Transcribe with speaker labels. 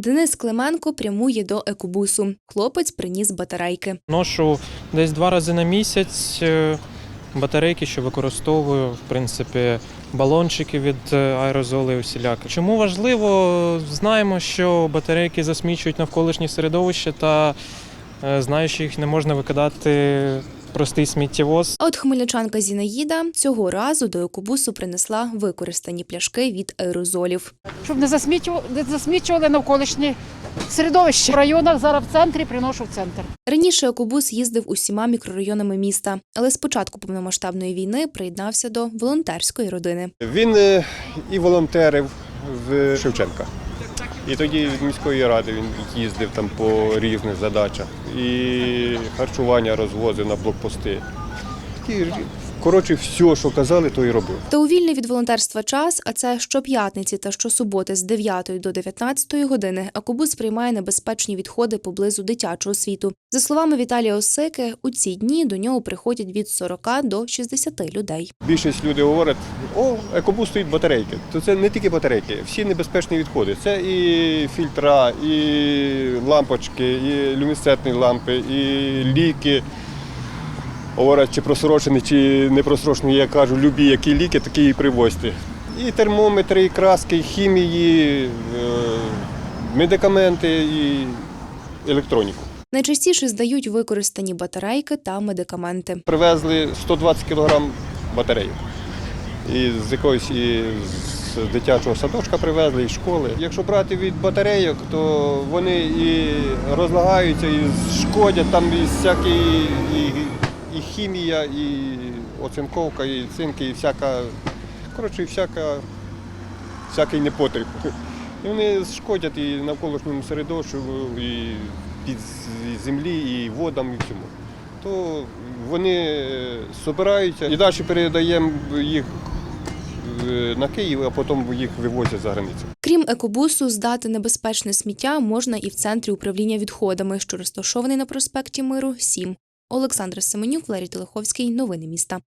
Speaker 1: Денис Клименко прямує до екобусу. Хлопець приніс батарейки.
Speaker 2: Ношу десь два рази на місяць е, батарейки, що використовую, в принципі, балончики від е, аерозолей усіляки. Чому важливо? Знаємо, що батарейки засмічують навколишнє середовище та е, знаю, що їх не можна викидати простий сміттєвоз.
Speaker 1: А от хмельничанка Зінаїда цього разу до екобусу принесла використані пляшки від аерозолів.
Speaker 3: щоб не засмічували, не засмічували навколишнє середовище. В районах зараз в центрі приношу в центр.
Speaker 1: Раніше екобус їздив усіма мікрорайонами міста, але з початку повномасштабної війни приєднався до волонтерської родини.
Speaker 4: Він е, і волонтерив в Шевченка. І тоді від міської ради він їздив там по різних задачах. І харчування розвозив на блокпости. Ж- коротше, все, що казали, то і робив.
Speaker 1: Та у вільний від волонтерства час, а це щоп'ятниці та щосуботи з 9 до 19 години, екобус приймає небезпечні відходи поблизу дитячого світу. За словами Віталія Осики, у ці дні до нього приходять від 40 до 60 людей.
Speaker 4: Більшість людей говорять, о, екобус стоїть батарейки. То це не тільки батарейки, всі небезпечні відходи. Це і фільтра, і лампочки, і люмінесцентні лампи, і ліки. Говорять, чи просрочені, чи не просрочені, я кажу, любі які ліки, такі і привозьте. І термометри, і краски, і хімії, е, медикаменти і електроніку.
Speaker 1: Найчастіше здають використані батарейки та медикаменти.
Speaker 4: Привезли 120 кг батарейок. І з якогось і з дитячого садочка привезли, і школи. Якщо брати від батарейок, то вони і розлагаються, і шкодять, там і всякі і, і хімія, і оцинковка, і цинки, і всяка, коротше, всяка, всякий непотріб. І вони шкодять і навколишньому середовищу, і під землі, і водам, і всьому то вони е, збираються і далі передаємо їх е, на Київ, а потім їх вивозять за границю.
Speaker 1: Крім екобусу, здати небезпечне сміття можна і в центрі управління відходами, що розташований на проспекті Миру 7. Олександр Семенюк, Валерій Телеховський. Новини міста.